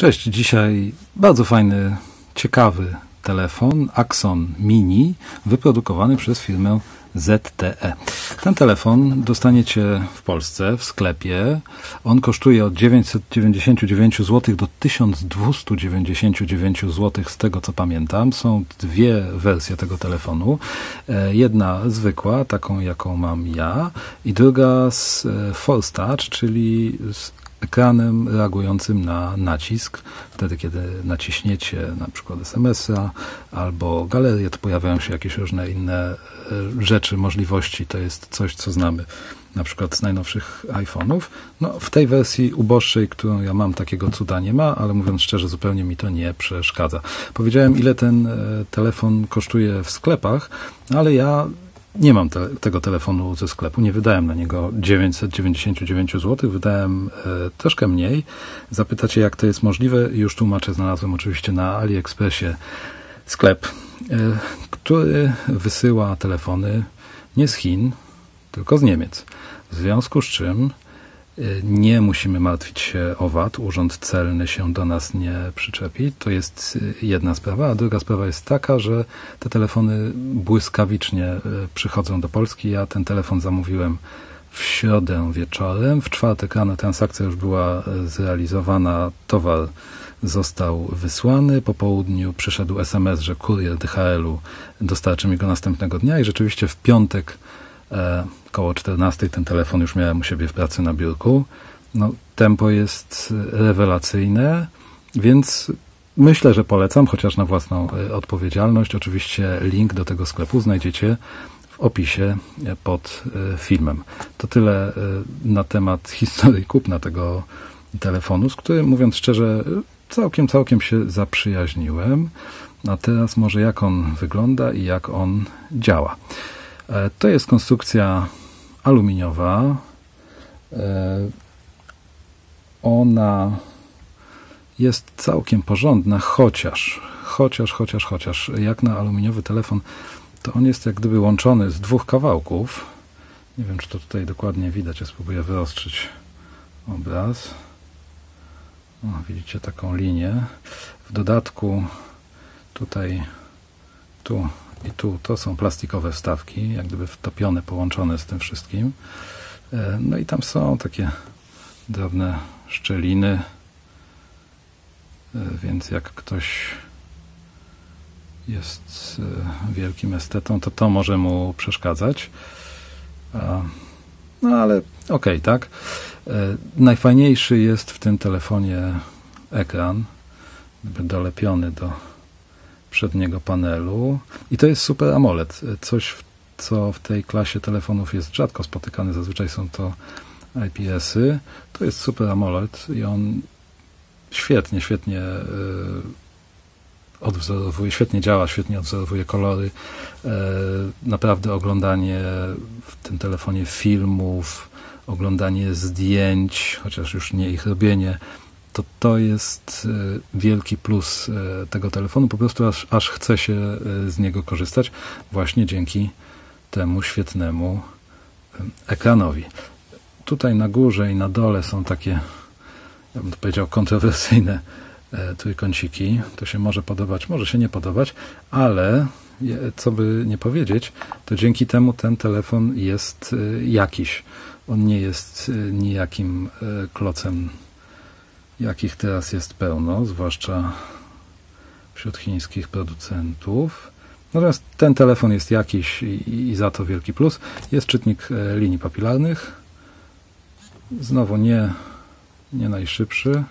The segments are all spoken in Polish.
Cześć, dzisiaj bardzo fajny, ciekawy telefon Axon Mini, wyprodukowany przez firmę ZTE. Ten telefon dostaniecie w Polsce w sklepie. On kosztuje od 999 zł do 1299 zł, z tego co pamiętam. Są dwie wersje tego telefonu. E, jedna zwykła, taką jaką mam ja, i druga z e, Force Touch, czyli z ekranem reagującym na nacisk. Wtedy, kiedy naciśniecie na przykład SMS-a albo galerię, to pojawiają się jakieś różne inne e, rzeczy, możliwości. To jest coś, co znamy na przykład z najnowszych iPhone'ów. No, w tej wersji uboższej, którą ja mam, takiego cuda nie ma, ale mówiąc szczerze, zupełnie mi to nie przeszkadza. Powiedziałem, ile ten e, telefon kosztuje w sklepach, ale ja nie mam te, tego telefonu ze sklepu, nie wydałem na niego 999 zł, wydałem e, troszkę mniej. Zapytacie, jak to jest możliwe? Już tłumaczę, znalazłem oczywiście na AliExpressie sklep, e, który wysyła telefony nie z Chin, tylko z Niemiec. W związku z czym nie musimy martwić się o VAT. Urząd Celny się do nas nie przyczepi. To jest jedna sprawa. A druga sprawa jest taka, że te telefony błyskawicznie e, przychodzą do Polski. Ja ten telefon zamówiłem w środę wieczorem. W czwartek rano transakcja już była e, zrealizowana. Towar został wysłany. Po południu przyszedł SMS, że kurier DHL-u dostarczy mi go następnego dnia i rzeczywiście w piątek e, koło 14 ten telefon już miałem u siebie w pracy na biurku. No, tempo jest rewelacyjne, więc myślę, że polecam, chociaż na własną e, odpowiedzialność. Oczywiście link do tego sklepu znajdziecie w opisie e, pod e, filmem. To tyle na temat historii kupna tego telefonu, z którym mówiąc szczerze, całkiem, całkiem się zaprzyjaźniłem. A teraz może jak on wygląda i jak on działa. To jest konstrukcja aluminiowa. E, ona jest całkiem porządna, chociaż, chociaż, chociaż, chociaż, jak na aluminiowy telefon, to on jest jak gdyby łączony z dwóch kawałków. Nie wiem, czy to tutaj dokładnie widać. Ja spróbuję wyostrzyć obraz. O, widzicie taką linię. W dodatku tutaj, tu i tu to są plastikowe wstawki, jak gdyby wtopione, połączone z tym wszystkim. E, no i tam są takie drobne szczeliny, e, więc jak ktoś jest e, wielkim estetą, to to może mu przeszkadzać. No ale okej, okay, tak. Najfajniejszy jest w tym telefonie ekran, dolepiony do przedniego panelu i to jest Super AMOLED. Coś, co w tej klasie telefonów jest rzadko spotykane. Zazwyczaj są to IPS-y. To jest Super AMOLED i on świetnie, świetnie e, odwzorowuje, świetnie działa, świetnie odwzorowuje kolory. E, naprawdę oglądanie w tym telefonie filmów, oglądanie zdjęć, chociaż już nie ich robienie, to to jest e, wielki plus e, tego telefonu. Po prostu aż, aż chce się e, z niego korzystać właśnie dzięki temu świetnemu ekranowi. Tutaj na górze i na dole są takie, ja bym to powiedział, kontrowersyjne trójkąciki. To się może podobać, może się nie podobać, ale co by nie powiedzieć, to dzięki temu ten telefon jest jakiś. On nie jest nijakim klocem jakich teraz jest pełno, zwłaszcza wśród chińskich producentów. Natomiast ten telefon jest jakiś i, i za to wielki plus. Jest czytnik e, linii papilarnych. Znowu nie, nie najszybszy,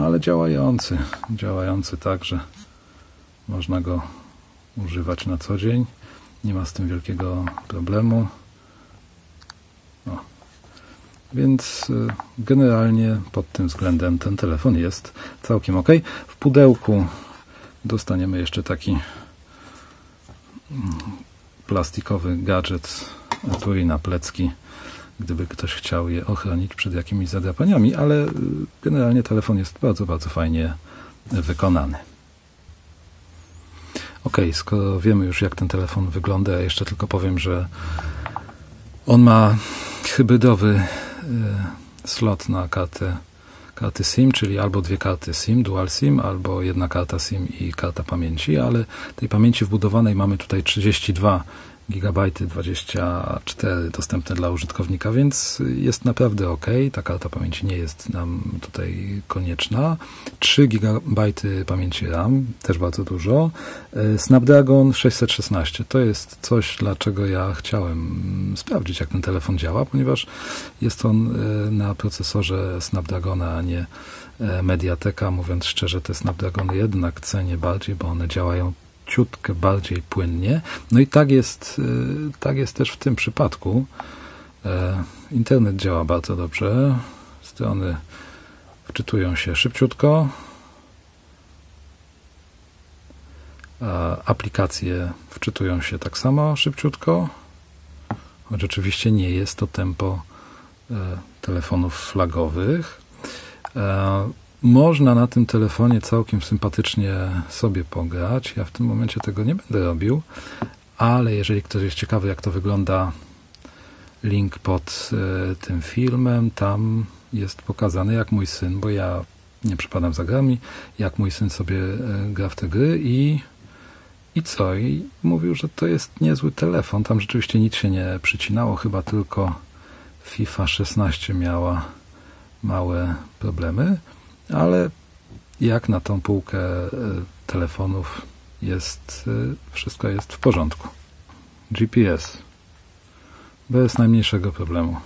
ale działający. Działający tak, że można go używać na co dzień. Nie ma z tym wielkiego problemu. Więc y, generalnie pod tym względem ten telefon jest całkiem ok. W pudełku dostaniemy jeszcze taki mm, plastikowy gadżet etui na plecki, gdyby ktoś chciał je ochronić przed jakimiś zadrapaniami, ale y, generalnie telefon jest bardzo, bardzo fajnie wykonany. Ok, skoro wiemy już jak ten telefon wygląda, ja jeszcze tylko powiem, że on ma hybrydowy slot na kartę karty SIM, czyli albo dwie karty SIM, dual SIM, albo jedna karta SIM i karta pamięci, ale tej pamięci wbudowanej mamy tutaj 32 gigabajty 24 dostępne dla użytkownika, więc jest naprawdę ok. Ta karta pamięci nie jest nam tutaj konieczna. 3 gigabajty pamięci RAM, też bardzo dużo. E, Snapdragon 616 to jest coś, dlaczego ja chciałem sprawdzić, jak ten telefon działa, ponieważ jest on e, na procesorze Snapdragona, a nie e, Mediateka. Mówiąc szczerze, te Snapdragony jednak cenię bardziej, bo one działają ciutkę bardziej płynnie. No i tak jest, y, tak jest też w tym przypadku. E, internet działa bardzo dobrze. Strony wczytują się szybciutko. Aplikacje wczytują się tak samo szybciutko, choć oczywiście nie jest to tempo e, telefonów flagowych. Można na tym telefonie całkiem sympatycznie sobie pograć. Ja w tym momencie tego nie będę robił, ale jeżeli ktoś jest ciekawy, jak to wygląda, link pod e, tym filmem, tam jest pokazane, jak mój syn, bo ja nie przypadam za grami, jak mój syn sobie e, gra w te gry i, i co? I mówił, że to jest niezły telefon. Tam rzeczywiście nic się nie przycinało, chyba tylko FIFA 16 miała małe problemy ale jak na tą półkę e, telefonów jest, e, wszystko jest w porządku. GPS bez najmniejszego problemu,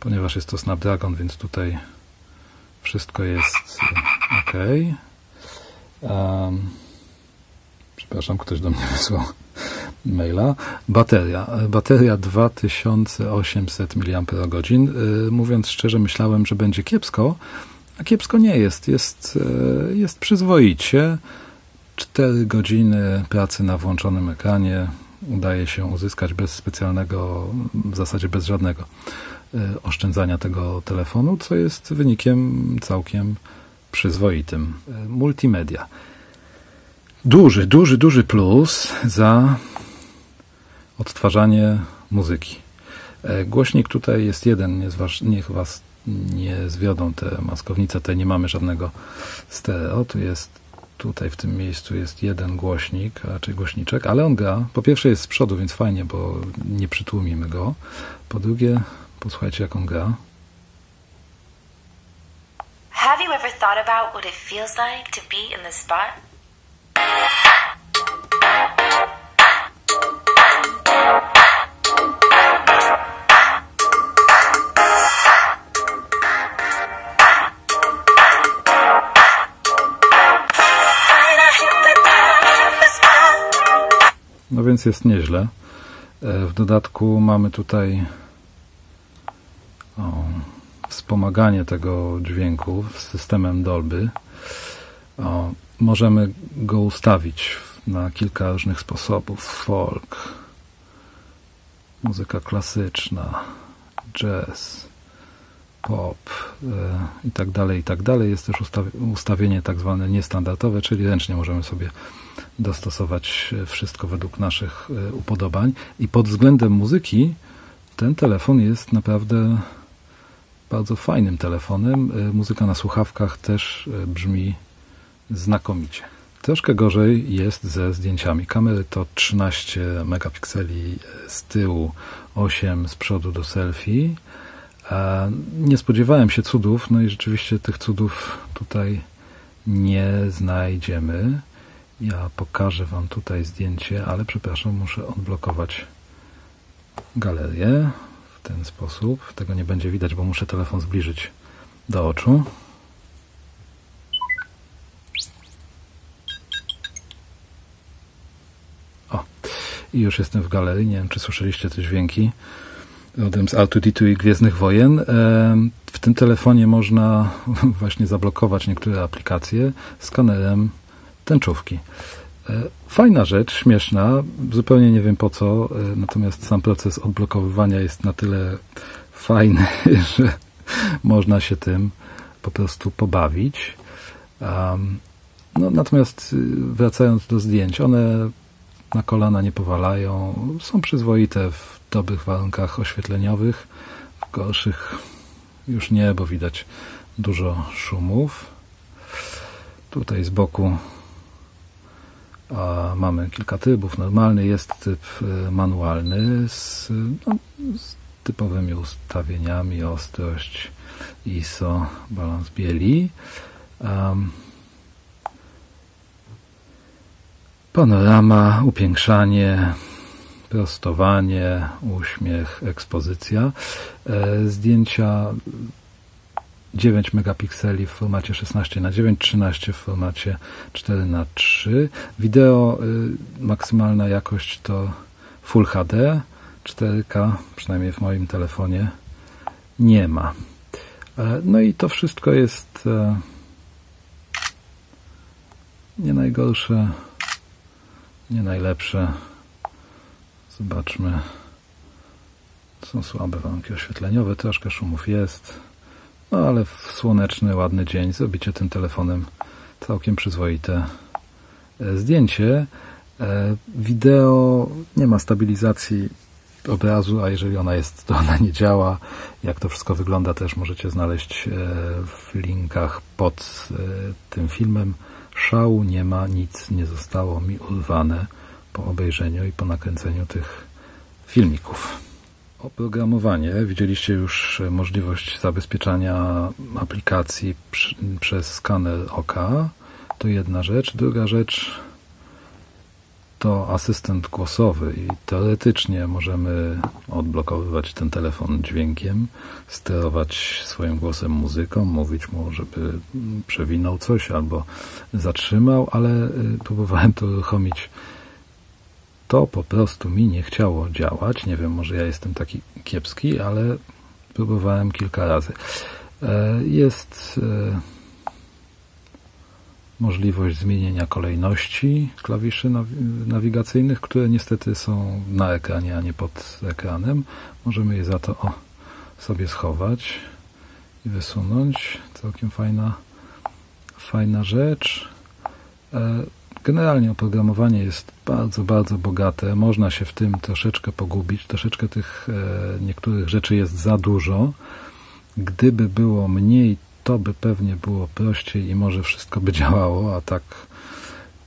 ponieważ jest to Snapdragon, więc tutaj wszystko jest e, ok. Um, przepraszam, ktoś do mnie wysłał maila. Bateria. Bateria 2800 mAh. Mówiąc szczerze, myślałem, że będzie kiepsko, a kiepsko nie jest. Jest, e, jest przyzwoicie. Cztery godziny pracy na włączonym ekranie udaje się uzyskać bez specjalnego, w zasadzie bez żadnego e, oszczędzania tego telefonu, co jest wynikiem całkiem przyzwoitym. E, multimedia. Duży, duży, duży plus za odtwarzanie muzyki. Głośnik tutaj jest jeden, niech was nie zwiodą te maskownice. Tutaj nie mamy żadnego stereo. Tu jest, tutaj w tym miejscu jest jeden głośnik, raczej głośniczek, ale on gra. Po pierwsze jest z przodu, więc fajnie, bo nie przytłumimy go. Po drugie, posłuchajcie jak on gra. Have you ever thought about what it feels like to be in the spot? Więc jest nieźle. E, w dodatku mamy tutaj o, wspomaganie tego dźwięku systemem Dolby. O, możemy go ustawić na kilka różnych sposobów. Folk, muzyka klasyczna, jazz, pop e, i tak dalej, i tak dalej. Jest też ustawienie tak zwane niestandardowe, czyli ręcznie możemy sobie dostosować wszystko według naszych e, upodobań. I pod względem muzyki ten telefon jest naprawdę bardzo fajnym telefonem. E, muzyka na słuchawkach też brzmi znakomicie. Troszkę gorzej jest ze zdjęciami. Kamery to 13 megapikseli z tyłu, 8 z przodu do selfie nie spodziewałem się cudów, no i rzeczywiście tych cudów tutaj nie znajdziemy. Ja pokażę Wam tutaj zdjęcie, ale przepraszam, muszę odblokować galerię w ten sposób. Tego nie będzie widać, bo muszę telefon zbliżyć do oczu. O, i już jestem w galerii. Nie wiem, czy słyszeliście te dźwięki rodem z R2D2 i Gwiezdnych Wojen. W tym telefonie można właśnie zablokować niektóre aplikacje skanerem tęczówki. E, fajna rzecz, śmieszna, zupełnie nie wiem po co, e, natomiast sam proces odblokowywania jest na tyle fajny, że można się tym po prostu pobawić. No, natomiast y, wracając do zdjęć, one na kolana nie powalają, są przyzwoite w dobrych warunkach oświetleniowych, w gorszych już nie, bo widać dużo szumów. Tutaj z boku a mamy kilka trybów. Normalny jest typ e, manualny z, no, z typowymi ustawieniami, ostrość, ISO, balans bieli. Um, panorama, upiększanie, prostowanie, uśmiech, ekspozycja. E, zdjęcia 9 megapikseli w formacie 16 na 9 13 w formacie 4 na 3 Wideo y, maksymalna jakość to Full HD, 4K, przynajmniej w moim telefonie nie ma. E, no i to wszystko jest e, nie najgorsze, nie najlepsze. Zobaczmy. Są słabe warunki oświetleniowe, troszkę szumów jest. No ale w słoneczny, ładny dzień zrobicie tym telefonem całkiem przyzwoite e, zdjęcie. E, wideo nie ma stabilizacji obrazu, a jeżeli ona jest, to ona nie działa. Jak to wszystko wygląda też możecie znaleźć e, w linkach pod tym filmem. Szału nie ma, nic nie zostało mi urwane po obejrzeniu i po nakręceniu tych filmików. Oprogramowanie. Widzieliście już możliwość zabezpieczania aplikacji przez skaner oka. To jedna rzecz. Druga rzecz to asystent głosowy i teoretycznie możemy odblokowywać ten telefon dźwiękiem, sterować swoim głosem muzyką, mówić mu, żeby przewinął coś albo zatrzymał, ale y, próbowałem to uruchomić to po prostu mi nie chciało działać. Nie wiem, może ja jestem taki kiepski, ale próbowałem kilka razy. E, jest e, możliwość zmienienia kolejności klawiszy nawigacyjnych, które niestety są na ekranie, a nie pod ekranem. Możemy je za to o, sobie schować i wysunąć. Całkiem fajna, fajna rzecz. Generalnie oprogramowanie jest bardzo, bardzo bogate. Można się w tym troszeczkę pogubić. Troszeczkę tych e, niektórych rzeczy jest za dużo. Gdyby było mniej, to by pewnie było prościej i może wszystko by działało, a tak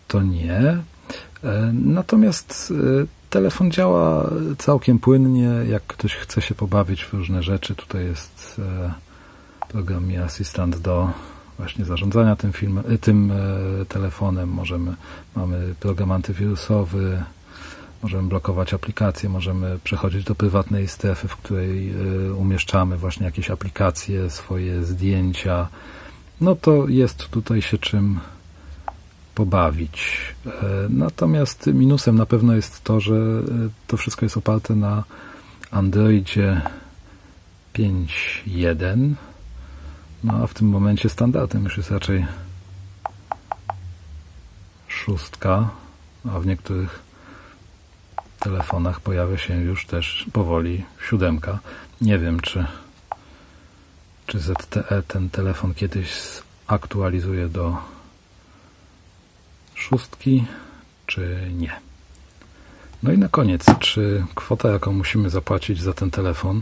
to nie. E, natomiast e, telefon działa całkiem płynnie. Jak ktoś chce się pobawić w różne rzeczy, tutaj jest program Mi Assistant do właśnie zarządzania tym, film, y, tym e, telefonem. Możemy, mamy program antywirusowy, możemy blokować aplikacje, możemy przechodzić do prywatnej strefy, w której e, umieszczamy właśnie jakieś aplikacje, swoje zdjęcia. No to jest tutaj się czym pobawić. E, natomiast minusem na pewno jest to, że to wszystko jest oparte na Androidzie 5.1 no a w tym momencie standardem już jest raczej szóstka, a w niektórych telefonach pojawia się już też powoli siódemka. Nie wiem, czy, czy ZTE ten telefon kiedyś aktualizuje do szóstki, czy nie. No i na koniec, czy kwota, jaką musimy zapłacić za ten telefon,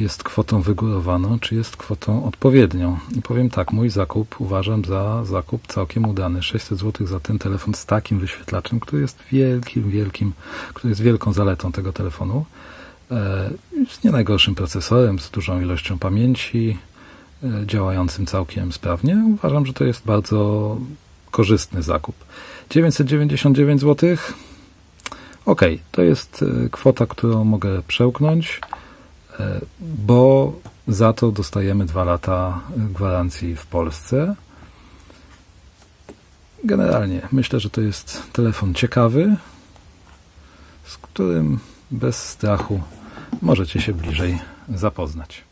jest kwotą wygórowaną, czy jest kwotą odpowiednią. I powiem tak, mój zakup uważam za zakup całkiem udany. 600 zł za ten telefon z takim wyświetlaczem, który jest wielkim, wielkim, który jest wielką zaletą tego telefonu. E, z nie najgorszym procesorem, z dużą ilością pamięci, e, działającym całkiem sprawnie. Uważam, że to jest bardzo korzystny zakup. 999 zł. Ok, to jest e, kwota, którą mogę przełknąć bo za to dostajemy dwa lata gwarancji w Polsce. Generalnie myślę, że to jest telefon ciekawy, z którym bez strachu możecie się bliżej zapoznać.